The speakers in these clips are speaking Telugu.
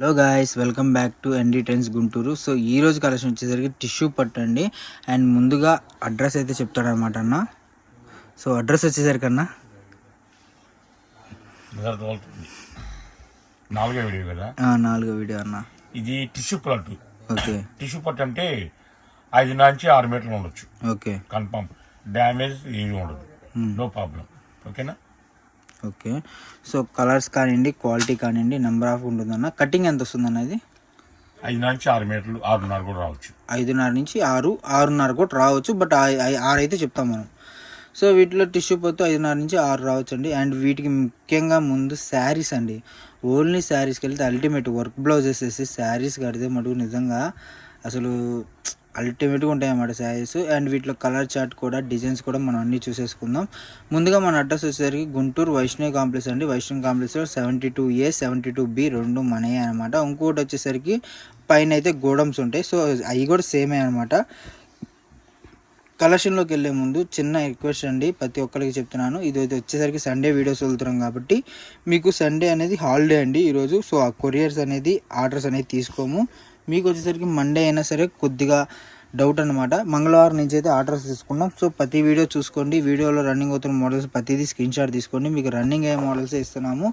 Hello guys welcome back to ND tens Guntur so ఈ రోజు కలెక్షన్ వచ్చేసరికి టిష్యూ పట్టు అండి. అండ్ ముందుగా అడ్రస్ అయితే చెప్తాడనమాట అన్న. సో అడ్రస్ వచ్చేసరికి అన్న. నాలుగో వీడియో కదా? నాలుగో వీడియో అన్న. ఇది టిష్యూ ప్లాట్ ఓకే. టిష్యూ పట్ అంటే ఐదు నుంచి ఆరు మీటర్లు ఉండొచ్చు. ఓకే. కన్ఫామ్ డ్యామేజ్ ఏది ఉండదు. నో ప్రాబ్లం ఓకేనా ఓకే. సో కలర్స్ కానివ్వండి క్వాలిటీ కానివ్వండి నెంబర్ ఆఫ్ ఉంటుందన్న. కటింగ్ ఎంత వస్తుందన్న ఇది? ఐదు నుంచి ఆరు మీటర్లు ఆరున్నర కూడా రావచ్చు. ఐదున్నర నుంచి ఆరు ఆరున్నర కూడా రావచ్చు బట్ ఆరు అయితే చెప్తాం మనం. సో వీటిలో టిష్యూ పొత్తు ఐదున్నర నుంచి ఆరు రావచ్చు అండి అండ్ వీటికి ముఖ్యంగా ముందు శారీస్ అండి. ఓన్లీ శారీస్కి వెళ్తే అల్టిమేట్ వర్క్ బ్లౌజెస్ వేసి శారీస్ కడితే మటుకు నిజంగా అసలు అల్టిమేట్గా ఉంటాయి అన్నమాట శారీస్. అండ్ వీటిలో కలర్ చార్ట్ కూడా డిజైన్స్ కూడా మనం అన్నీ చూసేసుకుందాం. ముందుగా మన అడ్రస్ వచ్చేసరికి గుంటూరు వైష్ణవి కాంప్లెక్స్ అండి. వైష్ణవి కాంప్లెక్స్లో seventy two A seventy two B రెండు మనయే అనమాట ఇంకోటి వచ్చేసరికి పైన అయితే గోడమ్స్ ఉంటాయి. సో అవి కూడా సేమే అనమాట కలెక్షన్లోకి వెళ్ళే ముందు చిన్న రిక్వెస్ట్ అండి. ప్రతి ఒక్కరికి చెప్తున్నాను. ఇది అయితే వచ్చేసరికి సండే వీడియోస్ వెళ్తున్నాం కాబట్టి మీకు సండే అనేది హాలిడే అండి ఈరోజు. సో ఆ కొరియర్స్ అనేది ఆర్డర్స్ అనేది తీసుకోము. మీకు వచ్చేసరికి మండే అయినా సరే కొద్దిగా డౌట్ అనమాట మంగళవారం నుంచి అయితే ఆర్డర్స్ తీసుకున్నాం. సో ప్రతి వీడియో చూసుకోండి. వీడియోలో రన్నింగ్ అవుతున్న మోడల్స్ ప్రతిదీ స్క్రీన్ షాట్ తీసుకోండి. మీకు రన్నింగ్ అయ్యే మోడల్స్ ఇస్తున్నాము.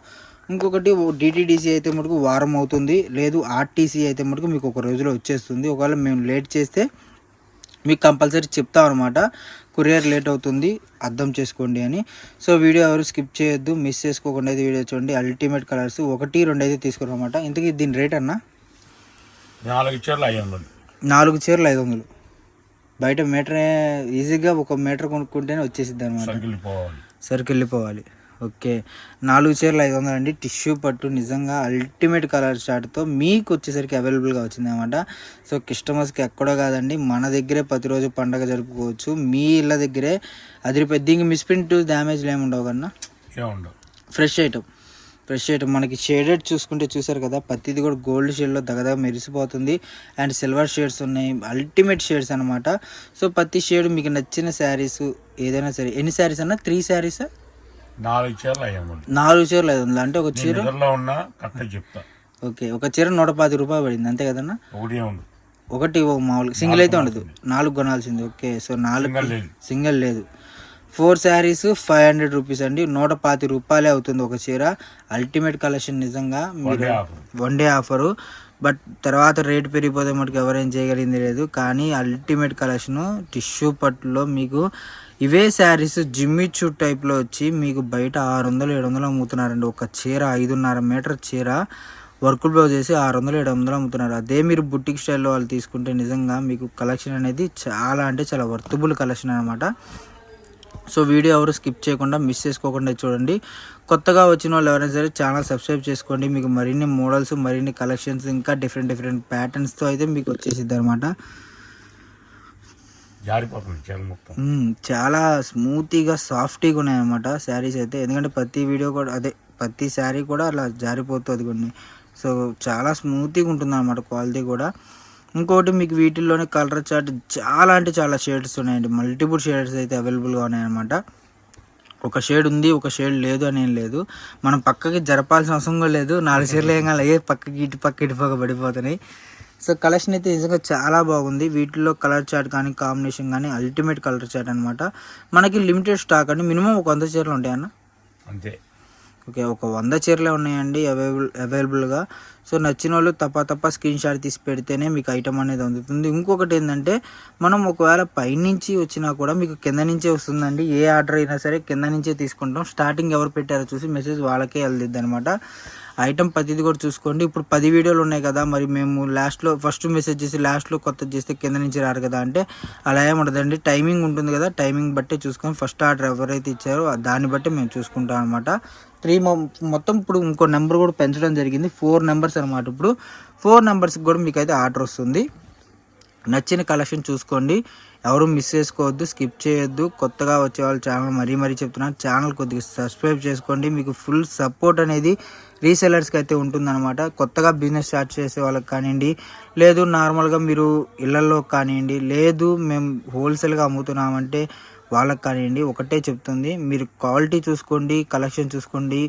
ఇంకొకటి డిటీడీసీ అయితే మటుకు వారం అవుతుంది. లేదు ఆర్టీసీ అయితే మటుకు మీకు ఒక రోజులో వచ్చేస్తుంది. ఒకవేళ మేము లేట్ చేస్తే మీకు కంపల్సరీ చెప్తాం అనమాట కొరియర్ లేట్ అవుతుంది. అర్థం చేసుకోండి అని. సో వీడియో ఎవరు స్కిప్ చేయొద్దు. మిస్ చేసుకోకుండా అయితే వీడియో చూడండి. అల్టిమేట్ కలర్స్ ఒకటి రెండు అయితే తీసుకురమాట ఇంతకీ దీని రేట్ అన్నా? నాలుగు చీరలు ఐదు వందలు. నాలుగు చీరలు ఐదు వందలు. బయట మీటర్ ఈజీగా ఒక మీటర్ కొనుక్కుంటేనే వచ్చేసిద్ది అనమాట సరికి వెళ్ళిపోవాలి ఓకే. నాలుగు చీరలు ఐదు వందలు అండి. టిష్యూ పట్టు నిజంగా అల్టిమేట్ కలర్ చార్ట్తో మీకు వచ్చేసరికి అవైలబుల్గా వచ్చింది అనమాట సో కస్టమర్స్కి ఎక్కడో కాదండి. మన దగ్గరే ప్రతిరోజు పండగ జరుపుకోవచ్చు. మీ ఇళ్ళ దగ్గరే అది దీనికి మిస్ప్రింట్ డ్యామేజ్లు ఏమి ఉండవు కన్నా ఫ్రెష్ ఐటమ్ ఫ్రెష్ ఐటమ్. మనకి షేడెడ్ చూసుకుంటే చూసారు కదా ప్రతిది కూడా గోల్డ్ షేడ్లో దగదగ మెరిసిపోతుంది. అండ్ సిల్వర్ షేడ్స్ ఉన్నాయి అల్టిమేట్ షేడ్స్ అనమాట సో ప్రతి షేడ్ మీకు నచ్చిన శారీస్ ఏదైనా సరే ఎన్ని శారీస్ అన్నా? త్రీ శారీసా? నాలుగు చీరలు ఐదు నాలుగు చీరలు ఐదు వందలు అంటే ఒక చీర? నిద్రలో ఉన్నా కరెక్ట్ చెప్తా. ఓకే ఒక చీర నూట పది రూపాయలు పడింది అంతే కదన్నా? ఒకటి మామూలుగా సింగిల్ అయితే ఉండదు. నాలుగు కొనాల్సింది ఓకే. సో నాలుగు సింగిల్ లేదు. Four saris five hundred rupees అండి. నూట పాతి రూపాయలే అవుతుంది ఒక చీర. అల్టిమేట్ కలెక్షన్ నిజంగా వన్ మీరు day offer one day offer but తర్వాత రేట్ పెరిగిపోతే మటుకు ఎవరేం చేయగలిగింది లేదు. కానీ అల్టిమేట్ కలెక్షన్ టిష్యూ పట్టులో మీకు ఇవే శారీస్ జిమ్మి చూ టైప్లో వచ్చి మీకు బయట ఆరు వందలు ఏడు వందలు అమ్ముతున్నారండి. ఒక చీర ఐదున్నర మీటర్ చీర. వర్క్ బ్లౌజ్ చేసి ఆరు వందలు ఏడు వందలు అమ్ముతున్నారు. అదే మీరు బుట్టిక్ స్టైల్లో వాళ్ళు తీసుకుంటే నిజంగా మీకు కలెక్షన్ అనేది చాలా అంటే చాలా వర్తబుల్ కలెక్షన్ అనమాట సో వీడియో ఎవరు స్కిప్ చేయకుండా మిస్ చేసుకోకుండా చూడండి. కొత్తగా వచ్చిన వాళ్ళు ఎవరైనా సరే ఛానల్ సబ్స్క్రైబ్ చేసుకోండి. మీకు మరిన్ని మోడల్స్ మరిన్ని కలెక్షన్స్ ఇంకా డిఫరెంట్ డిఫరెంట్ ప్యాటర్న్స్తో అయితే మీకు వచ్చేసిద్ది అనమాట చాలా స్మూతీగా సాఫ్టీగా ఉన్నాయన్నమాట శారీస్ అయితే. ఎందుకంటే ప్రతి వీడియో కూడా అదే ప్రతి శారీ కూడా అలా జారిపోతుంది కొన్ని. సో చాలా స్మూతీగా ఉంటుంది అనమాట క్వాలిటీ కూడా. ఇంకోటి మీకు వీటిల్లోనే కలర్ చార్ట్ చాలా అంటే చాలా షేడ్స్ ఉన్నాయండి. మల్టిపుల్ షేడ్స్ అయితే అవైలబుల్గా ఉన్నాయన్నమాట. ఒక షేడ్ ఉంది ఒక షేడ్ లేదు అని ఏం లేదు. మనం పక్కకి జరపాల్సిన అవసరం కూడా లేదు. నాలుగు షేర్లు ఏం కాలే ఏ పక్కకి ఇటు పక్క ఇటు పక్క పడిపోతున్నాయి. సో కలెక్షన్ అయితే నిజంగా చాలా బాగుంది. వీటిలో కలర్ చార్ట్ కానీ కాంబినేషన్ కానీ అల్టిమేట్ కలర్ చార్ట్ అనమాట మనకి లిమిటెడ్ స్టాక్ అండి. మినిమం ఒక వంద చీరలు ఉంటాయన్న? అంతే. ఓకే ఒక వంద చీరలే ఉన్నాయండి అవైలబుల్ అవైలబుల్గా సో నచ్చిన వాళ్ళు తప్ప తప్ప స్క్రీన్ షాట్ తీసి పెడితేనే మీకు ఐటమ్ అనేది అందుతుంది. ఇంకొకటి ఏంటంటే మనం ఒకవేళ పైనుంచి వచ్చినా కూడా మీకు కింద నుంచే వస్తుందండి. ఏ ఆర్డర్ అయినా సరే కింద నుంచే తీసుకుంటాం. స్టార్టింగ్ ఎవరు పెట్టారో చూసి మెసేజ్ వాళ్ళకే వెళ్తుంది అనమాట ఐటమ్ ప్రతిది కూడా చూసుకోండి. ఇప్పుడు పది వీడియోలు ఉన్నాయి కదా మరి మేము లాస్ట్లో ఫస్ట్ మెసేజ్ చేసి లాస్ట్లో కొత్త చేస్తే కింద నుంచి రారు కదా అంటే అలా ఏముండదండి టైమింగ్ ఉంటుంది కదా టైమింగ్ బట్టే చూసుకొని ఫస్ట్ ఆర్డర్ ఎవరైతే ఇచ్చారో దాన్ని బట్టి మేము చూసుకుంటాం అనమాట త్రీ మొత్తం ఇప్పుడు ఇంకో నెంబర్ కూడా పెంచడం జరిగింది. ఫోర్ నెంబర్స్ అనమాట ఇప్పుడు. ఫోర్ నెంబర్స్కి కూడా మీకు అయితే ఆర్డర్ వస్తుంది. నచ్చిన కలెక్షన్ చూసుకోండి. ఎవరు మిస్ చేసుకోవద్దు స్కిప్ చేయొద్దు. కొత్తగా వచ్చే వాళ్ళ ఛానల్ మరీ మరీ చెప్తున్నాను ఛానల్ కొద్దిగా సబ్స్క్రైబ్ చేసుకోండి. మీకు ఫుల్ సపోర్ట్ అనేది రీసెలర్స్కి అయితే ఉంటుందన్నమాట. కొత్తగా బిజినెస్ స్టార్ట్ చేసే వాళ్ళకి కానివ్వండి లేదు నార్మల్గా మీరు ఇళ్ళలో కానివ్వండి లేదు మేము హోల్సేల్గా అమ్ముతున్నామంటే వాళ్ళకి కానివ్వండి ఒకటే చెప్తుంది. మీరు క్వాలిటీ చూసుకోండి కలెక్షన్ చూసుకోండి.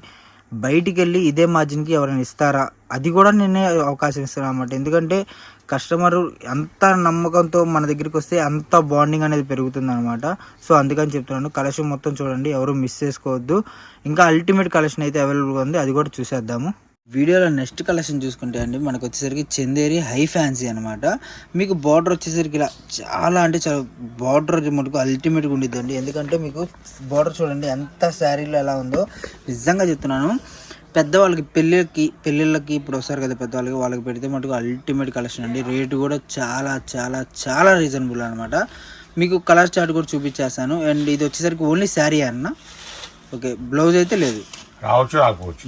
బయటికి వెళ్ళి ఇదే మార్జిన్కి ఎవరైనా ఇస్తారా? అది కూడా నేనే అవకాశం ఇస్తాను అనమాట ఎందుకంటే కస్టమర్ ఎంత నమ్మకంతో మన దగ్గరికి వస్తే అంత బాండింగ్ అనేది పెరుగుతుంది అనమాట సో అందుకని చెప్తున్నాను. కలెక్షన్ మొత్తం చూడండి. ఎవరు మిస్ చేసుకోవద్దు. ఇంకా అల్టిమేట్ కలెక్షన్ అయితే అవైలబుల్గా ఉంది. అది కూడా చూసేద్దాము. వీడియోలో నెక్స్ట్ కలెక్షన్ చూసుకుంటే అండి మనకు వచ్చేసరికి చందేరి హై ఫ్యాన్సీ అనమాట మీకు బార్డర్ వచ్చేసరికి ఇలా చాలా అంటే చాలా బార్డర్ మటుకు అల్టిమేట్గా ఉండిద్దండి. ఎందుకంటే మీకు బార్డర్ చూడండి ఎంత శారీలో ఎలా ఉందో నిజంగా చెప్తున్నాను. పెద్దవాళ్ళకి పెళ్ళిళ్ళకి పెళ్ళిళ్ళకి ఇప్పుడు వస్తారు కదా పెద్దవాళ్ళకి వాళ్ళకి పెడితే మటుకు అల్టిమేట్ కలెక్షన్ అండి. రేటు కూడా చాలా చాలా చాలా రీజనబుల్ అనమాట మీకు కలర్ చార్ట్ కూడా చూపించేస్తాను. అండ్ ఇది వచ్చేసరికి ఓన్లీ శారీ అన్న. ఓకే బ్లౌజ్ అయితే లేదు. రావచ్చు రాకపోవచ్చు.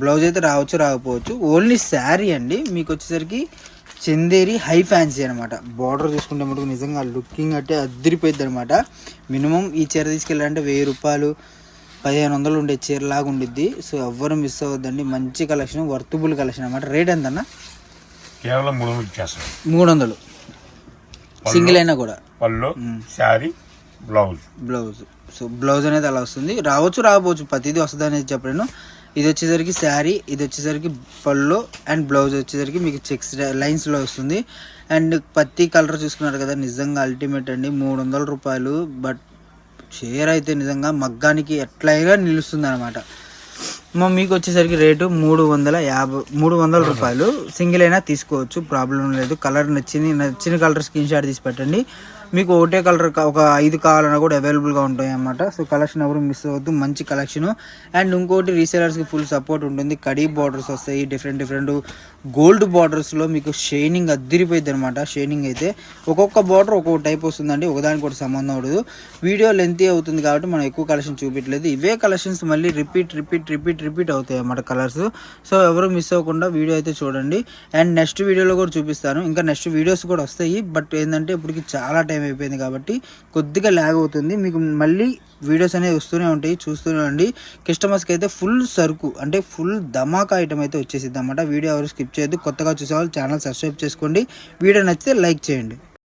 బ్లౌజ్ అయితే రావచ్చు రాకపోవచ్చు. ఓన్లీ శారీ అండి మీకు వచ్చేసరికి చందేరి హై ఫ్యాన్సీ అనమాట బార్డర్ చూసుకుంటే మటుకు నిజంగా లుకింగ్ అంటే అద్దరిపోయింది అనమాట మినిమం ఈ చీర తీసుకెళ్ళాలంటే వెయ్యి రూపాయలు పదిహేను వందలు ఉండే చీర లాగా ఉండిద్ది. సో ఎవ్వరు మిస్ అవ్వద్దండి. మంచి కలెక్షన్ వర్తుబుల్ కలెక్షన్ అనమాట రేట్ ఎంత అన్న కేవలం మూడు వందలు మూడు వందలు. సింగిల్ అయినా కూడా. పళ్ళు sari blouse. Blouse. So blouse అనేది అలా వస్తుంది. రావచ్చు రాకపోవచ్చు ప్రతిదీ వస్తుంది అనేది చెప్పలేను. ఇది వచ్చేసరికి శారీ ఇది వచ్చేసరికి పళ్ళు అండ్ బ్లౌజ్ వచ్చేసరికి మీకు చెక్స్ లైన్స్లో వస్తుంది. అండ్ పత్తి కలర్ చూసుకున్నారు కదా నిజంగా అల్టిమేట్ అండి. మూడు వందల రూపాయలు బట్ చీర అయితే నిజంగా మగ్గానికి ఎట్లయినా నిలుస్తుంది అనమాట మీకు వచ్చేసరికి రేటు మూడు వందల యాభై మూడు వందల రూపాయలు. సింగిల్ అయినా తీసుకోవచ్చు ప్రాబ్లం లేదు. కలర్ నచ్చింది నచ్చిన కలర్ స్క్రీన్ షాట్ తీసి పెట్టండి. మీకు ఒకటే కలర్ ఒక ఐదు కావాలన్నా కూడా అవైలబుల్గా ఉంటాయి అన్నమాట. సో కలెక్షన్ ఎవరు మిస్ అవ్వద్దు మంచి కలెక్షన్ అండ్ ఇంకోటి రీసేలర్స్కి ఫుల్ సపోర్ట్ ఉంటుంది. కడీ బార్డర్స్ వస్తాయి డిఫరెంట్ డిఫరెంట్ గోల్డ్ బార్డర్స్లో మీకు షైనింగ్ అద్దిరిపోయింది అనమాట షైనింగ్ అయితే ఒక్కొక్క బార్డర్ ఒక్కొక్క టైప్ వస్తుందండి. ఒకదానికి ఒకటి సంబంధం ఉండదు. వీడియో లెంతీ అవుతుంది కాబట్టి మనం ఎక్కువ కలెక్షన్ చూపించలేదు. ఇవే కలెక్షన్స్ మళ్ళీ రిపీట్ రిపీట్ రిపీట్ రిపీట్ అవుతాయి అన్నమాట కలర్స్ సో ఎవరు మిస్ అవ్వకుండా వీడియో అయితే చూడండి. అండ్ నెక్స్ట్ వీడియోలో కూడా చూపిస్తాను. ఇంకా నెక్స్ట్ వీడియోస్ కూడా వస్తాయి. బట్ ఏంటంటే ఇప్పటికి చాలా టైం అయిపోయింది కాబట్టి కొద్దిగా ల్యాగ్ అవుతుంది. మీకు మళ్ళీ వీడియోస్ అనేవి వస్తూనే ఉంటాయి చూస్తూనే ఉండి కస్టమర్స్కి అయితే ఫుల్ సరుకు అంటే ఫుల్ ధమాకా ఐటమ్ అయితే వచ్చేసిద్ది అన్నమాట. వీడియో ఎవరు స్కిప్ చేయొద్దు. కొత్తగా చూసే వాళ్ళు ఛానల్ సబ్స్క్రైబ్ చేసుకోండి. వీడియో నచ్చితే లైక్ చేయండి.